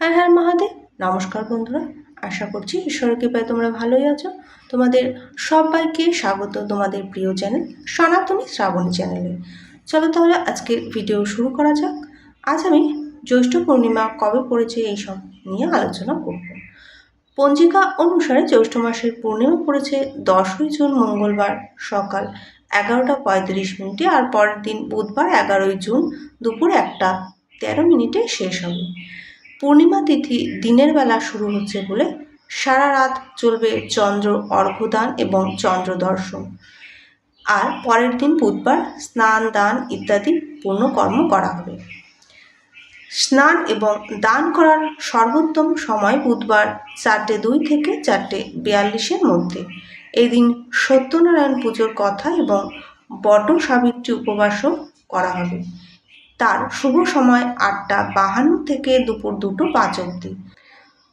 হ্যাঁ হ্যাঁ মহাদেব। নমস্কার বন্ধুরা। আশা করছি ঈশ্বরের কৃপায় তোমরা ভালোই আছো। তোমাদের সবাইকে স্বাগত তোমাদের প্রিয় চ্যানেল, সনাতনী শ্রাবণী চ্যানেলে। চলো তাহলে আজকের ভিডিও শুরু করা যাক। আজ আমি জ্যৈষ্ঠ পূর্ণিমা কবে পড়েছে এইসব নিয়ে আলোচনা করব। পঞ্জিকা অনুসারে জ্যৈষ্ঠ মাসের পূর্ণিমা পড়েছে দশই জুন, মঙ্গলবার সকাল এগারোটা পঁয়ত্রিশ মিনিটে আর পরের দিন বুধবার এগারোই জুন দুপুর একটা তেরো মিনিটে শেষ হবে। পূর্ণিমা তিথি দিনের বেলা শুরু হচ্ছে বলে সারা রাত চলবে চন্দ্র অর্ঘ্যদান এবং চন্দ্র দর্শন। আর পরের দিন বুধবার স্নান, দান ইত্যাদি পুণ্যকর্ম করা হবে। স্নান এবং দান করার সর্বোত্তম সময় বুধবার চারটে দুই থেকে চারটে বিয়াল্লিশের মধ্যে। এই দিন সত্যনারায়ণ পুজোর কথা এবং বট সাবিত্রী উপবাসও করা হবে। তার শুভ সময় আটটা বাহান্ন থেকে দুপুর দুটো পাঁচ অবধি।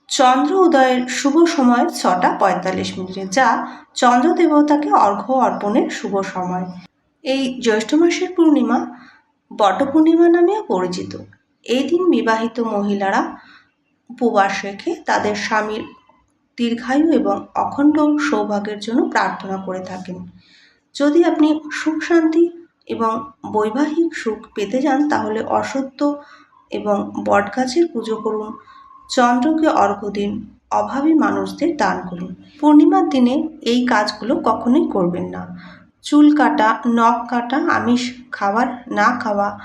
চন্দ্র উদয়ের শুভ সময় ছটা পঁয়তাল্লিশ মিনিটে, যা চন্দ্র দেবতাকে অর্ঘ্য অর্পণের শুভ সময়। এই জ্যৈষ্ঠ মাসের পূর্ণিমা বট পূর্ণিমা নামেও পরিচিত। এই দিন বিবাহিত মহিলারা উপবাস রেখে তাদের স্বামীর দীর্ঘায়ু এবং অখণ্ড সৌভাগ্যের জন্য প্রার্থনা করে থাকেন। যদি আপনি সুখ শান্তি এবং বৈবাহিক সুখ পেতে যান, তাহলে অসত্য এবং বটগাছের পুজো করুন। চন্দ্রকে অর্ঘ্য দিন, অভাবী মানুষদের দান করুন। পূর্ণিমার দিনে এই কাজগুলো কখনোই করবেন না। চুল কাটা, নখ কাটা, আমিষ খাবার না খাওয়া,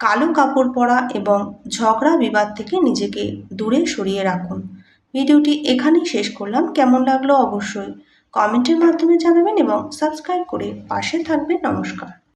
কালো কাপড় পরা এবং ঝগড়া বিবাদ থেকে নিজেকে দূরে সরিয়ে রাখুন। ভিডিওটি এখানেই শেষ করলাম। কেমন লাগল অবশ্যই কমেন্টের মাধ্যমে জানাবেন এবং সাবস্ক্রাইব করে পাশে থাকবেন। নমস্কার।